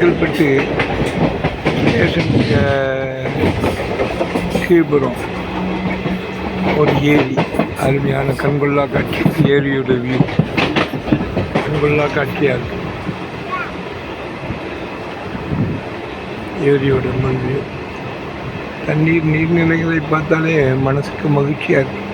Chengalpattu station கீழ்புறம் ஒரு ஏரி அருமையான கண்கொள்ளா காட்சி ஏரியோட வியூ கண்கொள்ளா காட்சியாக ஏரியோட மண் வியூ தண்ணீர் நீர்நிலைகளை பார்த்தாலே மனசுக்கு மகிழ்ச்சியாக இருக்கு.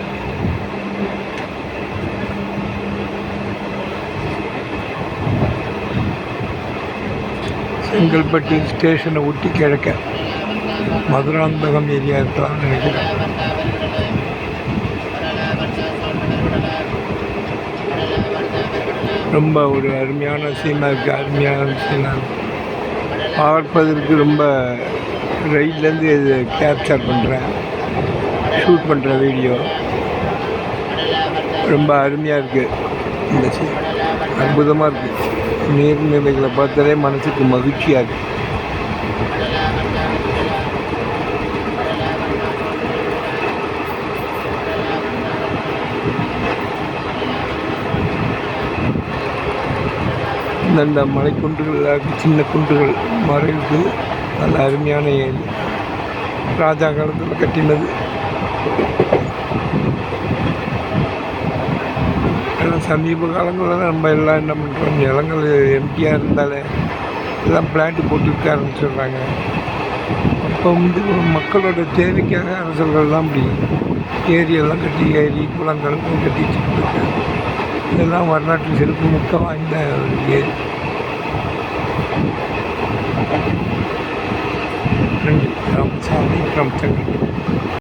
செங்கல்பட்டு ஸ்டேஷனை ஒட்டி கிழக்க மதுராந்தகம் ஏரியா இருக்கலாம்னு நினைக்கிறேன். ரொம்ப ஒரு அருமையான சீனாக இருக்குது அருமையான சீனாக பார்ப்பதற்கு ரொம்ப ரைட்லேருந்து இது கேப்சர் பண்ணுறேன் ஷூட் பண்ணுற வீடியோ ரொம்ப அருமையாக இருக்குது இந்த சீன் அற்புதமாக இருக்குது நீர்நிலைகளை பார்த்தாலே மனசுக்கு மகிழ்ச்சியாக நல்ல மலை மலைக்குன்றுகள் சின்ன குன்றுகள் மறைவுக்கு நல்ல அருமையான ராஜா காலத்தில் கட்டினது. சமீப காலங்களில் நம்ம எல்லாம் என்ன பண்ணுறோம் நிலங்கள் எம்டியாக இருந்தாலே எல்லாம் பிளான்ட் போட்டுக்க விற்க ஆரம்பிச்சிடுறாங்க அப்போ வந்து மக்களோட தேவைக்காக அரசர்கள்லாம் அப்படி ஏரியெல்லாம் கட்டி ஏரி குளங்கள் கட்டி வச்சுக்கிட்டு இதெல்லாம் வரலாற்று சிறப்பு மிக்க வாய்ந்த ஒரு ஏரி. நன்றி. ராமசாமி ராமச்சந்திரன்.